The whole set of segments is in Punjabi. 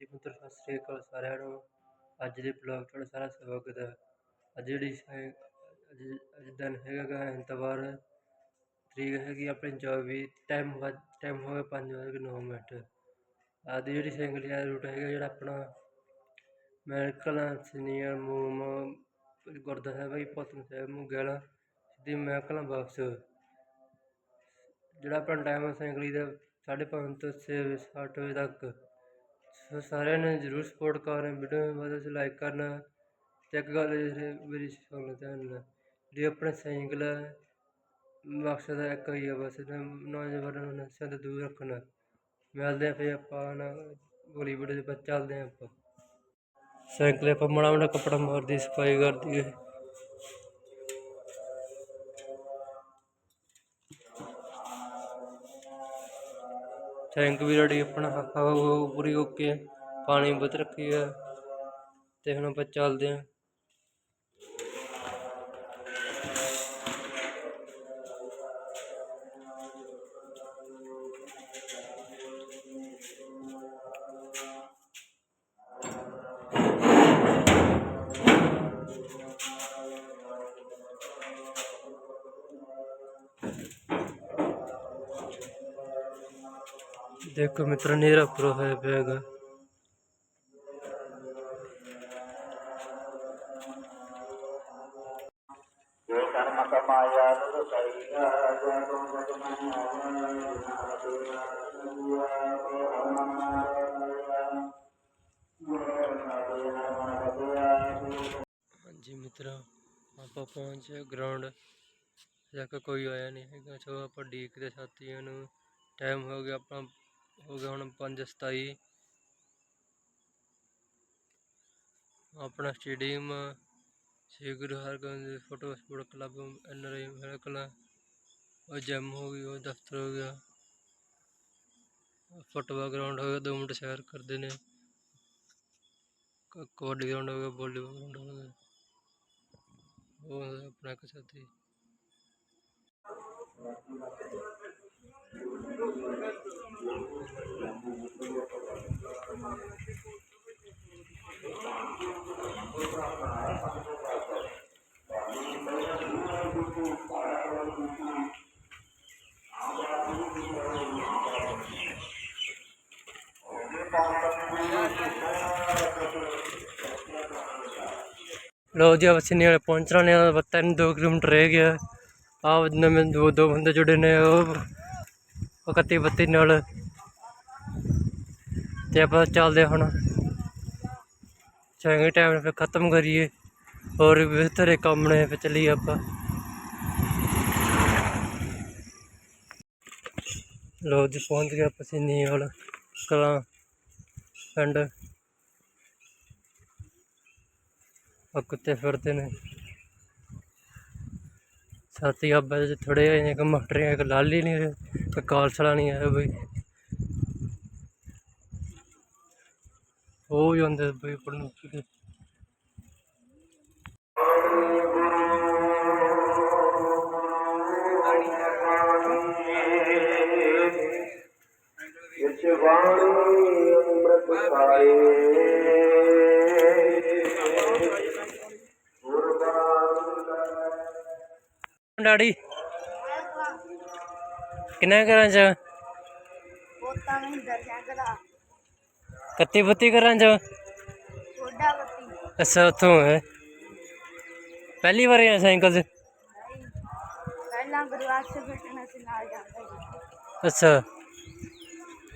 ਜੀ ਮਿੱਤਰ, ਸਤਿ ਸ੍ਰੀ ਅਕਾਲ ਸਾਰਿਆਂ ਨੂੰ। ਅੱਜ ਦੇ ਬਲੌਗ ਤੁਹਾਡਾ ਸਾਰਾ ਸਵਾਗਤ ਹੈ। ਅੱਜ ਜਿਹੜੀ ਸਾਈ ਅੱਜ ਅੱਜ ਦਿਨ ਹੈਗਾ ਗਾ ਐਤਵਾਰ, ਤਰੀਕ ਹੈਗੀ ਆਪਣੀ ਚੌਵੀ ਟਾਈਮ ਵੱਜ ਟਾਈਮ ਹੋ ਗਿਆ ਪੰਜ ਵੱਜ ਕੇ ਨੌ ਮਿੰਟ। ਅੱਜ ਦੀ ਜਿਹੜੀ ਸਿੰਗਲ ਆ ਰੂਟ ਹੈਗਾ ਜਿਹੜਾ ਆਪਣਾ ਮੈਕਲ ਸੀਨੀਅਰ ਮੂਮ ਗੁਰਦੁਆਰਾ ਸਾਹਿਬ ਹੈ ਪਤਨ ਸਾਹਿਬ ਮੁਗਲ ਸਿੱਧੀ ਮੈਕਲ ਵਾਪਸ। ਜਿਹੜਾ ਆਪਣਾ ਟਾਈਮ ਹੈ ਸਾਈਕਲੀ ਦਾ, ਸਾਢੇ ਪੰਜ ਤੋਂ ਛੇ ਵਜੇ ਸੱਤ ਵਜੇ ਤੱਕ। ਸੋ ਸਾਰਿਆਂ ਨੇ ਜ਼ਰੂਰ ਸਪੋਰਟ ਕਰਨਾ ਵੀਡੀਓ ਨੂੰ ਵੱਧ ਤੋਂ ਲਾਈਕ ਕਰਨਾ ਤੇ ਇੱਕ ਗੱਲ ਜਿਹੜੇ ਮੇਰੀ ਸੁਣ ਲਓ ਧਿਆਨ ਆਪਣਾ ਸਾਈਕਲ ਹੈ, ਮਕਸਦ ਇੱਕ ਹੀ ਆ ਬਸ, ਇਹਦਾ ਨੌਜਵਾਨਾਂ ਨੂੰ ਨਸ਼ਿਆਂ ਤੋਂ ਦੂਰ ਰੱਖਣਾ। ਮਿਲਦੇ ਆ ਫਿਰ ਆਪਾਂ ਨਾ ਅਗਲੀ ਵੀਡੀਓ 'ਚ ਬਸ ਚੱਲਦੇ ਆ ਆਪਾਂ। ਸਾਈਕਲ ਆਪਾਂ ਮਾੜਾ ਮਾੜਾ ਕੱਪੜਾ ਮਾਰਦੀ, ਸਫ਼ਾਈ ਕਰਦੀ ਹੈ। ਟੈਂਕ ਵੀ ਰੈਡੀ ਆਪਣਾ, ਹਵਾ ਹੁਵਾ ਪੂਰੀ ਓਕੇ ਪਾਣੀ ਬਹੁਤ ਰੱਖੀ ਆ ਤੇ ਹੁਣ ਆਪਾਂ ਚੱਲਦੇ ਹਾਂ ਦੇਖੋ ਮਿੱਤਰ ਨੇਰਾ ਪੂਰਾ ਹੋਇਆ ਪਿਆ ਹੈਗਾ ये कर्म कमाया तो सही ਹਾਂਜੀ ਮਿੱਤਰੋ ਆਪਾਂ ਪਹੁੰਚੇ ਗਰਾਊਂਡ ਜਦ ਕੋਈ ਆਇਆ ਨਹੀਂ ਹੈਗਾ ਸੋ ਆਪਾਂ ਡੀਕਦੇ ਸਾਥੀਆਂ ਨੂੰ ਟਾਈਮ ਹੋ ਗਿਆ ਆਪਣਾ ਹੋ ਗਿਆ ਹੁਣ 5:27 ਆਪਣਾ stadium, Sri Guru Hargobind photo, sport club, N R I, medical, ਉਹ ਜਿਮ ਹੋ ਗਈ, ਉਹ ਦਫ਼ਤਰ ਹੋ ਗਿਆ। ਫੁੱਟਬਾਲ ਗਰਾਊਂਡ ਹੋ ਗਿਆ, ਦੋ ਮਿੰਟ ਸੈਰ ਕਰਦੇ ਨੇ। ਕਬੱਡੀ ਗਰਾਊਂਡ ਹੋ ਗਿਆ ਵਾਲੀਬਾਲ ਗਰਾਊਂਡ ਹੋ ਗਿਆ। ਉਹ ਆਪਣਾ ਇੱਕ ਸਾਥੀ। लो जी, अब अच्छे नहीं पहुँच रहा नहीं पता नहीं दो किलोमीटर रह गया। आप में दो दो बंदे जुड़े ने ਇਕੱਤੀ ਬੱਤੀ ਨਾਲ। ਤੇ ਆਪਾਂ ਚੱਲਦੇ ਹੁਣ। ਚੰਗੇ ਟਾਈਮ ਨਾਲ ਫਿਰ ਖਤਮ ਕਰੀਏ। ਹੋਰ ਵੀ ਬਿਹਤਰੇ ਕੰਮ ਨੇ, ਫਿਰ ਚੱਲੀਏ ਆਪਾਂ। ਲੋ ਜੀ, ਪਹੁੰਚ ਗਏ ਆਪਾਂ ਸੀਨੀ ਵਾਲਾ ਕਲਾਂ ਪਿੰਡ। ਆ ਕੁੱਤੇ ਫਿਰਦੇ ਨੇ। ਸਾਥੀ ਆ ਬਸ ਥੋੜੇ ਜਿਹੇ ਨੇ ਕਿ ਮਟਰੀਆਂ ਇੱਕ ਲਾਲੀ ਨਹੀਂ तो कार नहीं है भाई। हो भाई पढ़ने हाँ। डैडी। किन्ना करान जाओ? कत्ती बत्ती करान जाओ? अच्छा उतो है। पहली बार गया साइकिल से अच्छा।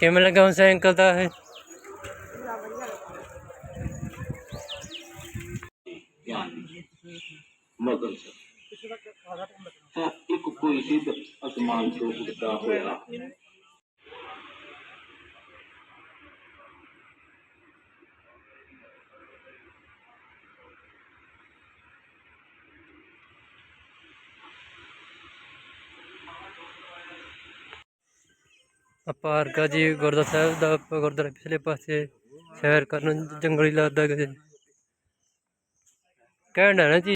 किमें लगा हूँ साइकिल का है? मगर सर। हाँ, एक कोई सिद्ध आसमान से उड़ता हुआ ਆਪਾਂ ਹਰਕਾ ਜੀ ਗੁਰਦੁਆਰਾ ਸਾਹਿਬ ਦਾ ਆਪਾਂ ਗੁਰਦੁਆਰਾ ਪਿਛਲੇ ਪਾਸੇ ਸੈਰ ਕਰਨ ਜੰਗਲੀ ਲੱਗਦਾ ਕਿਤੇ ਕਹਿਣ ਨਾ ਜੀ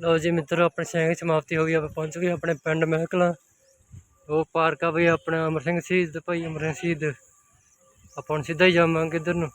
ਲਓ ਜੀ ਮਿੱਤਰੋ, ਆਪਣੇ ਸੈਂਗ ਸਮਾਪਤੀ ਹੋ ਗਈ, ਆਪਾਂ ਪਹੁੰਚ ਗਏ ਆਪਣੇ ਪਿੰਡ ਮਹਿਕਲਾਂ। ਉਹ ਪਾਰਕ ਆ ਬਈ ਆਪਣਾ ਅਮਰ ਸਿੰਘ ਸ਼ਹੀਦ, ਭਾਈ ਅਮਰ ਸਿੰਘ ਸ਼ਹੀਦ। ਆਪਾਂ ਹੁਣ ਸਿੱਧਾ ਹੀ ਜਾਵਾਂਗੇ ਇੱਧਰ ਨੂੰ।